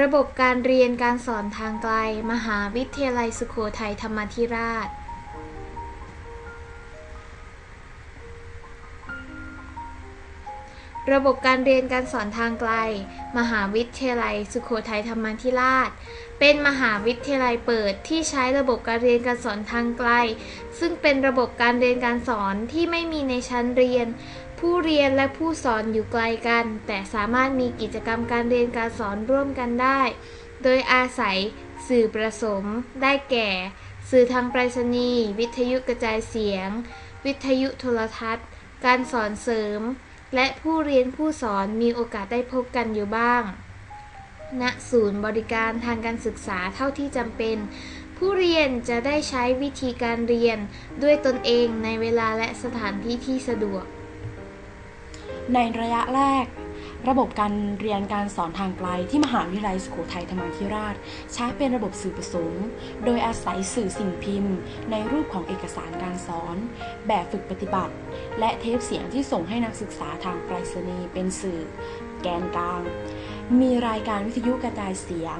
ระบบการเรียนการสอนทางไกล มหาวิทยาลัยสุโขทัยธรรมาธิราช ระบบการเรียนการสอนทางไกล มหาวิทยาลัยสุโขทัยธรรมาธิราช เป็นมหาวิทยาลัยเปิดที่ใช้ระบบการเรียนการสอนทางไกล ซึ่งเป็นระบบการเรียนการสอนที่ไม่มีในชั้นเรียน ผู้เรียนและผู้สอนอยู่ไกลกัน แต่สามารถมีกิจกรรมการเรียนการสอนร่วมกันได้ โดยอาศัยสื่อประสม ได้แก่ สื่อทางไปรษณีย์ วิทยุกระจายเสียง วิทยุโทรทัศน์ การสอนเสริม และผู้เรียนผู้สอนมีโอกาสได้พบกันอยู่บ้าง ณ ศูนย์บริการทางการศึกษาเท่าที่จำเป็น ผู้เรียนจะได้ใช้วิธีการเรียนด้วยตนเองในเวลาและสถานที่ที่สะดวก ในระยะแรก ระบบการเรียนการสอนทางไกลที่มหาวิทยาลัยสุโขทัยธรรมาธิราช ใช้เป็นระบบสื่อผสม โดยอาศัยสื่อสิ่งพิมพ์ ในรูปของเอกสารการสอน แบบฝึกปฏิบัติ และเทปเสียงที่ส่งให้นักศึกษาทางไปรษณีย์เป็นสื่อ แกนกลาง มีรายการวิทยุกระจายเสียง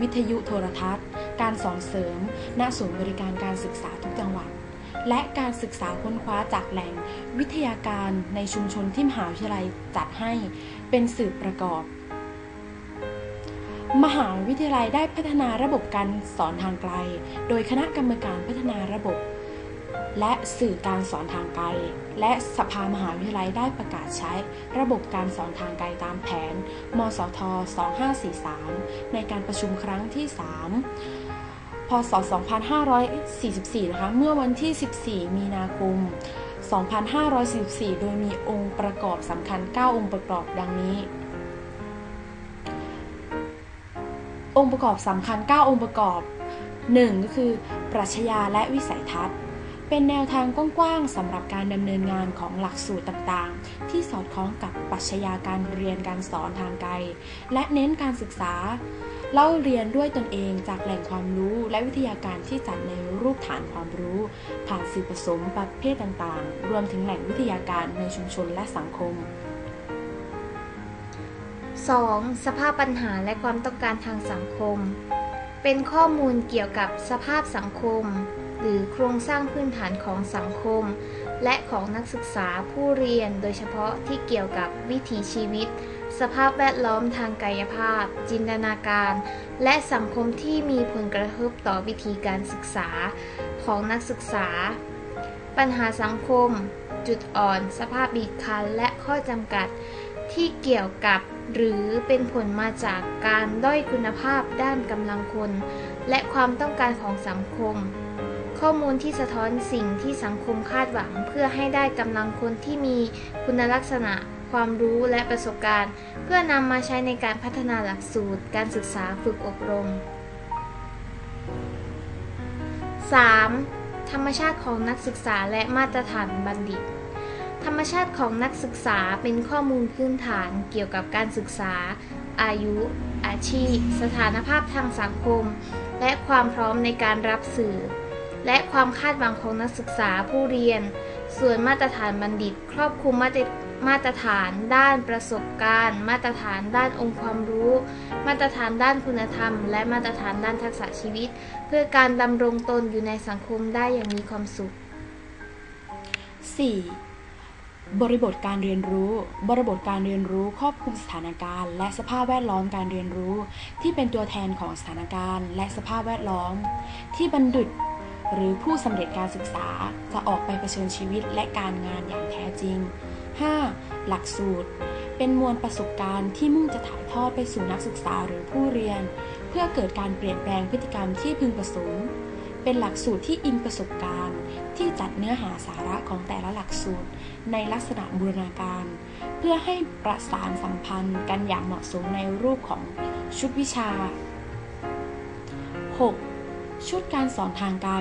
วิทยุโทรทัศน์ การสอนเสริมณศูนย์บริการการศึกษาทุกจังหวัด และการศึกษาค้นคว้าจากแหล่งวิทยาการในชุมชนที่มหาวิทยาลัยจัดให้เป็นสื่อประกอบ มหาวิทยาลัยได้พัฒนาระบบการสอนทางไกล โดยคณะกรรมการพัฒนาระบบ และสื่อการสอนทางไกล และสภามหาวิทยาลัยได้ประกาศใช้ระบบการสอนทางไกลตามแผน มสท 2543 ในการประชุมครั้งที่ 3 พศ 2544 นะคะ เมื่อวันที่ 14 มีนาคม 2544 โดยมีองค์ประกอบสำคัญ 9 องค์ประกอบดังนี้ องค์ประกอบสำคัญ 9 องค์ประกอบ 1 ก็คือปรัชญาและวิสัยทัศน์ เป็นแนวทางกว้างๆสำหรับการดำเนินงานของหลักสูตรต่างๆ ที่สอดคล้องกับปรัชญาการเรียนการสอนทางไกล และเน้นการศึกษา เล่าเรียนด้วยตนเองจากแหล่งความรู้และวิทยาการที่จัดในรูปฐานความรู้ ผ่านสื่อผสมประเภทต่างๆ รวมถึงแหล่งวิทยาการในชุมชนและสังคม 2. สภาพปัญหาและความต้องการทางสังคม เป็นข้อมูลเกี่ยวกับสภาพสังคม หรือโครงสร้างพื้นฐานของสังคม และของนักศึกษาผู้เรียนโดยเฉพาะที่เกี่ยวกับวิถีชีวิต สภาพแวดล้อมทางกายภาพ จินตนาการ และสังคมที่มีผลกระทบต่อวิธีการศึกษาของนักศึกษา ปัญหาสังคม จุดอ่อน สภาพบีบคั้น และข้อจำกัดที่เกี่ยวกับหรือเป็นผลมาจากการด้อยคุณภาพด้านกำลังคน และความต้องการของสังคม ข้อมูลที่สะท้อนสิ่งที่สังคมคาดหวัง เพื่อให้ได้กำลังคนที่มีคุณลักษณะ ความรู้และประสบการณ์ เพื่อนำมาใช้ในการพัฒนาหลักสูตร การศึกษาฝึกอบรม 3. ธรรมชาติของนักศึกษาและมาตรฐานบัณฑิต ธรรมชาติของนักศึกษาเป็นข้อมูลพื้นฐานเกี่ยวกับการศึกษา อายุ อาชีพ สถานภาพทางสังคม และความพร้อมในการรับสื่อ และความคาดหวังของนักศึกษาผู้เรียน ส่วนมาตรฐานบัณฑิต ครอบคลุมมาตร มาตรฐานด้านประสบการณ์ มาตรฐานด้านองค์ความรู้ มาตรฐานด้านคุณธรรม และมาตรฐานด้านทักษะชีวิต เพื่อการดำรงตนอยู่ในสังคมได้อย่างมีความสุข 4. บริบทการเรียนรู้ บริบทการเรียนรู้ครอบคลุมสถานการณ์ และสภาพแวดล้อมการเรียนรู้ ที่เป็นตัวแทนของสถานการณ์ และสภาพแวดล้อม ที่บัณฑิตหรือผู้สำเร็จการศึกษาจะออกไปเผชิญชีวิตและการงานอย่างแท้จริง 5. หลักสูตร เป็นมวลประสบการณ์ที่มุ่งจะถ่ายทอดไปสู่นักศึกษาหรือผู้เรียน เพื่อเกิดการเปลี่ยนแปลงพฤติกรรมที่พึงประสงค์เป็นหลักสูตรที่อิงประสบการณ์ ที่จัดเนื้อหาสาระของแต่ละหลักสูตร ในลักษณะบูรณาการ เพื่อให้ประสานสัมพันธ์กันอย่างเหมาะสมในรูปของชุดวิชา 6. ชุดการสอนทางไกล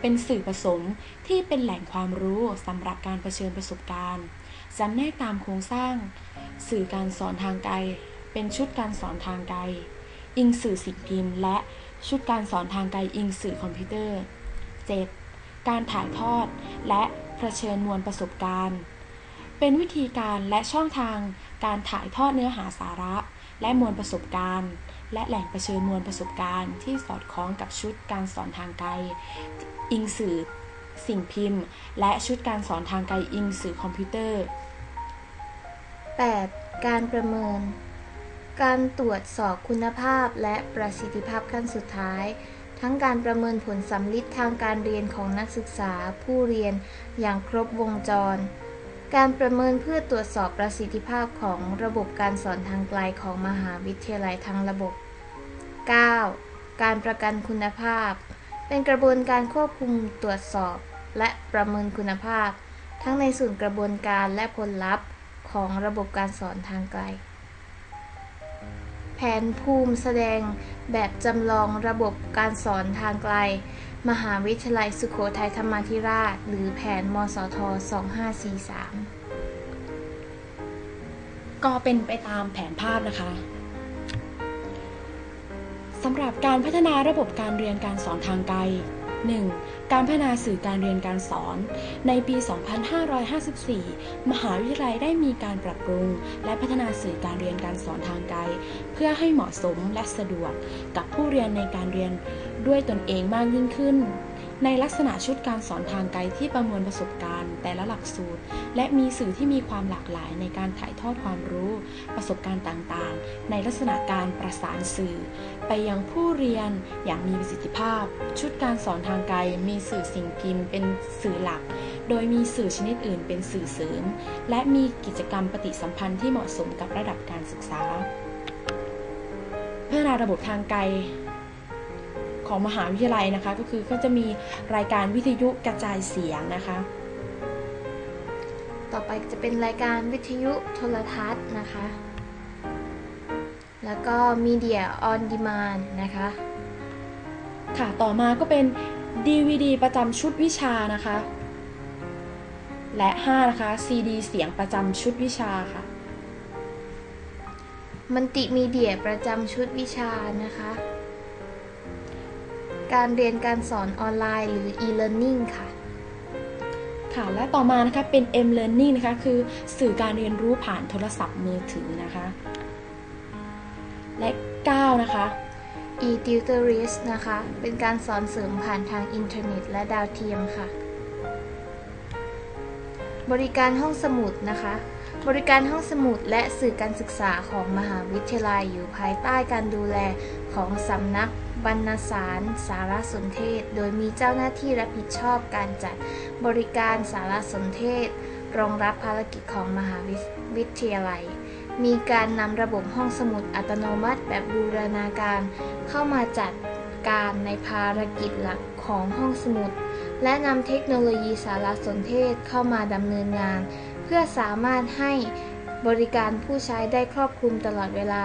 เป็นสื่อผสมที่เป็นแหล่งความรู้สำหรับการเผชิญประสบการณ์จำแนกตามโครงสร้าง สื่อการสอนทางไกล เป็นชุดการสอนทางไกล อิงสื่อสิ่งพิมพ์ และชุดการสอนทางไกลอิงสื่อคอมพิวเตอร์ 7. การถ่ายทอด และเผชิญมวลประสบการณ์ เป็นวิธีการและช่องทางการถ่ายทอดเนื้อหาสาระ และมวลประสบการณ์ และแหล่งเชิญมวลประสบการณ์ที่สอดคล้องกับชุดการสอนทางไกล อิงสื่อสิ่งพิมพ์ และชุดการสอนทางไกลอิงสื่อคอมพิวเตอร์ 8. การประเมิน การตรวจสอบคุณภาพและประสิทธิภาพขั้นสุดท้าย ทั้งการประเมินผลสำลิดทางการเรียนของนักศึกษาผู้เรียนอย่างครบวงจร การประเมินเพื่อตรวจสอบประสิทธิภาพของระบบการสอนทางไกลของมหาวิทยาลัยทั้งระบบ 9. การประกันคุณภาพ เป็นกระบวนการควบคุมตรวจสอบ และประเมินคุณภาพ ทั้งในส่วนกระบวนการและผลลัพธ์ของระบบการสอนทางไกล แผนภูมิแสดงแบบจำลองระบบการสอนทางไกล มหาวิทยาลัยสุโขทัยธรรมาธิราช หรือแผน มสท 2543 ก็เป็นไปตามแผนภาพนะคะสำหรับการพัฒนาระบบการเรียนการสอนทางไกล 1. การพัฒนาสื่อการเรียนการสอน ในปี 2554 มหาวิทยาลัยได้มีการปรับปรุง และพัฒนาสื่อการเรียนการสอนทางไกล เพื่อให้เหมาะสมและสะดวกกับผู้เรียนในการเรียน ด้วยตนเองมากยิ่งขึ้น ในลักษณะชุดการสอนทางไกลที่ประมวลประสบการณ์ แต่ละหลักสูตร และมีสื่อที่มีความหลากหลายในการถ่ายทอดความรู้ ประสบการณ์ต่างๆ ในลักษณะการประสานสื่อ ไปยังผู้เรียนอย่างมีประสิทธิภาพ ชุดการสอนทางไกลมีสื่อสิ่งพิมพ์เป็นสื่อหลักโดยมีสื่อชนิดอื่นเป็นสื่อเสริม และมีกิจกรรมปฏิสัมพันธ์ที่เหมาะสมกับระดับการศึกษา พัฒนาระบบทางไกล ของมหาวิทยาลัยนะคะ ก็คือก็จะมีรายการวิทยุกระจายเสียงนะคะ ต่อไปจะเป็นรายการวิทยุโทรทัศน์นะคะ แล้วก็ Media on Demand นะคะ ค่ะต่อมาก็เป็น DVD ประจำชุดวิชานะคะ และ 5 นะคะ CD เสียงประจำชุดวิชาค่ะ มัลติมีเดียประจำชุดวิชานะคะ การเรียนการสอนออนไลน์หรือ e-learning ค่ะ ค่ะ และต่อมานะคะเป็น M Learning นะคะ คือสื่อการเรียนรู้ผ่านโทรศัพท์มือถือนะคะ และ 9 นะคะ e-tutorist นะคะ เป็นการสอนเสริมผ่านทางอินเทอร์เน็ต และดาวเทียมค่ะ บริการห้องสมุดนะคะ บริการห้องสมุดและสื่อการศึกษาของมหาวิทยาลัยอยู่ภายใต้การดูแลของสำนัก บรรณสาร สารสนเทศ โดยมีเจ้าหน้าที่รับผิดชอบการจัดบริการสารสนเทศ รองรับภารกิจของมหาวิทยาลัย มีการนำระบบห้องสมุดอัตโนมัติแบบบูรณาการ เข้ามาจัดการในภารกิจหลักของห้องสมุด และนำเทคโนโลยีสารสนเทศเข้ามาดำเนินงาน เพื่อสามารถให้บริการผู้ใช้ได้ครอบคลุมตลอดเวลา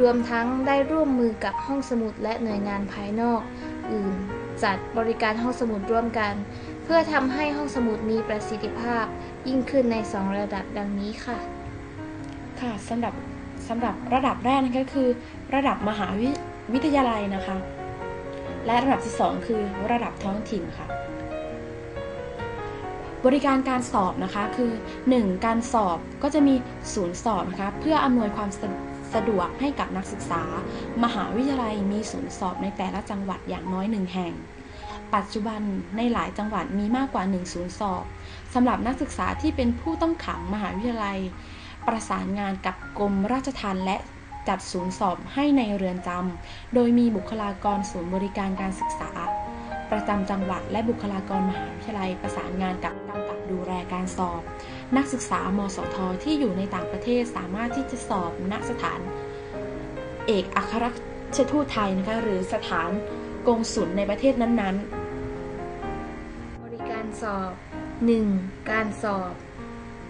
รวมทั้งได้ร่วมมือกับห้องสมุดและหน่วยงานภายนอก อื่น จัดบริการห้องสมุดร่วมกัน เพื่อทำให้ห้องสมุดมีประสิทธิภาพยิ่งขึ้นใน 2 ระดับดังนี้ค่ะ ค่ะสำหรับสำหรับระดับแรกนะคะคือ ระดับมหาวิวิทยาลัยนะคะ และระดับที่ 2 คือระดับท้องถิ่นค่ะบริการการสอบนะคะคือ 1. การสอบก็จะมีศูนย์สอบนะคะเพื่ออำนวยความ สะดวกให้กับนักศึกษา มหาวิทยาลัยมีศูนย์สอบในแต่ละจังหวัดอย่างน้อยหนึ่งแห่ง ปัจจุบันในหลายจังหวัดมีมากกว่า1ศูนย์สอบสำหรับนักศึกษาที่เป็นผู้ต้องขังมหาวิทยาลัย ประสานงานกับกรมราชทัณฑ์และจัดศูนย์สอบให้ในเรือนจำ โดยมีบุคลากรศูนย์บริการการศึกษา ประจำจังหวัดและบุคลากรมหาวิทยาลัยประสานงานกับ ดูแลการสอบ นักศึกษามสทที่อยู่ในต่างประเทศสามารถที่จะสอบณสถาน เอกอัครราชทูตไทยนะคะหรือสถานกงสุลในประเทศนั้นๆ บริการสอบ 1. การสอบ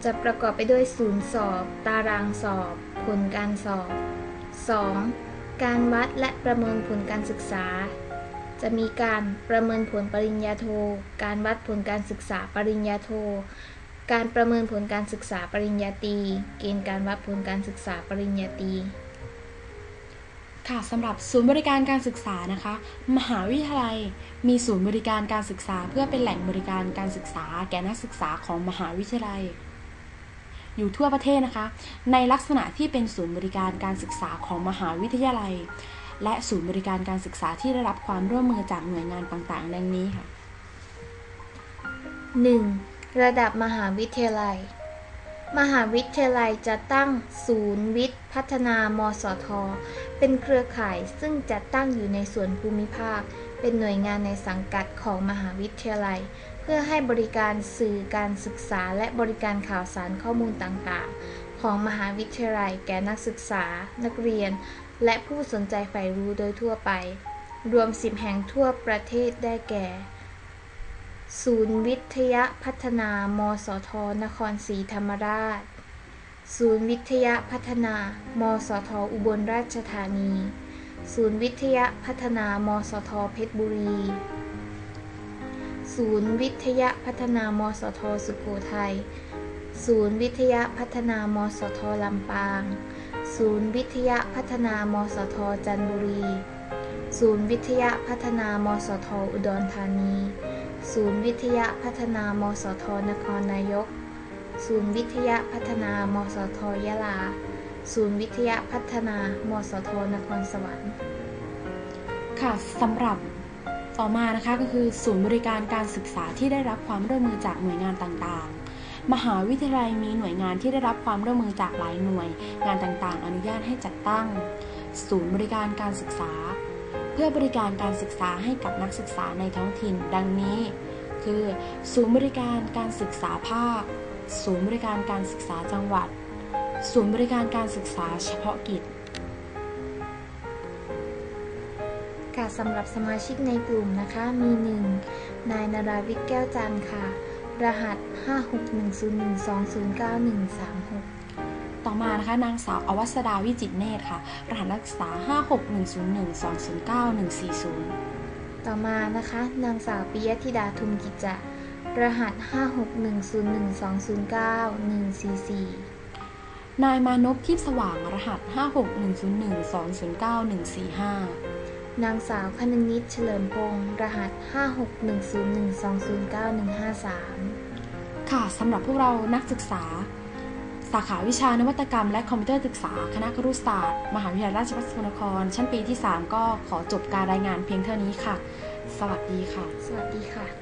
จะประกอบไปด้วยศูนย์สอบ ตารางสอบ ผลการสอบ 2. การวัดและประเมินผลการศึกษา จะมีการประเมินผลปริญญาโท การวัดผลการศึกษาปริญญาโท การประเมินผลการศึกษาปริญญาตรี เกณฑ์การวัดผลการศึกษาปริญญาตรีค่ะสำหรับศูนย์บริการการศึกษานะคะ มหาวิทยาลัยมีศูนย์บริการการศึกษา เพื่อเป็นแหล่งบริการการศึกษา แก่นักศึกษาของมหาวิทยาลัย อยู่ทั่วประเทศนะคะ ในลักษณะที่เป็นศูนย์บริการการศึกษาของมหาวิทยาลัย และศูนย์บริการการศึกษาที่ได้รับความร่วมมือจากหน่วยงานต่างๆ ดังนี้ค่ะ 1. ระดับมหาวิทยาลัย มหาวิทยาลัยจะตั้งศูนย์วิทย์ พัฒนามสท เป็นเครือข่ายซึ่งจะตั้งอยู่ในส่วนภูมิภาค เป็นหน่วยงานในสังกัดของมหาวิทยาลัย เพื่อให้บริการสื่อการศึกษาและบริการข่าวสารข้อมูลต่างๆ ของมหาวิทยาลัยแก่นักศึกษา นักเรียน และผู้สนใจใฝ่รู้โดยทั่วไป รวม 10 แห่งทั่วประเทศได้แก่ ศูนย์วิทยาพัฒนามสท นครศรีธรรมราช ศูนย์วิทยาพัฒนามสท อุบลราชธานี ศูนย์วิทยาพัฒนามสท เพชรบุรี ศูนย์วิทยาพัฒนามสท สุโขทัย ศูนย์วิทยาพัฒนามสท ลำปาง ศูนย์วิทยาพัฒนามสทจันทบุรี ศูนย์วิทยาพัฒนามสทอุดรธานี ศูนย์วิทยาพัฒนามสทนครนายก ศูนย์วิทยาพัฒนามสทยะลา ศูนย์วิทยาพัฒนามสทนครสวรรค์ ค่ะสำหรับต่อมานะคะก็คือศูนย์บริการการศึกษาที่ได้รับความร่วมมือจากหน่วยงานต่างๆ มหาวิทยาลัยมีหน่วยงานที่ได้รับความร่วมมือจากหลายหน่วย งานต่างๆ อนุญาตให้จัดตั้ง ศูนย์บริการการศึกษา เพื่อบริการการศึกษาให้กับนักศึกษาในท้องถิ่น ดังนี้ คือ ศูนย์บริการการศึกษาภาค ศูนย์บริการการศึกษาจังหวัด ศูนย์บริการการศึกษาเฉพาะกิจค่ะสำหรับสมาชิกในกลุ่มนะคะมี 1. นายนาราวิทย์แก้วจันทร์ค่ะ รหัส 56101209136 ต่อมานะคะนางสาวอวัสดาวิจิตรเนตรค่ะ รหัสนักศึกษา 56101209140 ต่อมานะคะนางสาวปิยธิดาทุมกิจจะ รหัส 56101209144นายมานพทิพย์สว่างรหัส 56101209145 นางสาวคนึงนิดเฉลิมพงศ์รหัส 56101209153 ค่ะสำหรับพวกเรานักศึกษา สาขาวิชานวัตกรรมและคอมพิวเตอร์ศึกษา คณะครุศาสตร์ มหาวิทยาลัยราชภัฏสกลนคร ชั้นปีที่ 3 ก็ขอจบการรายงานเพียงเท่านี้ค่ะ สวัสดีค่ะ สวัสดีค่ะ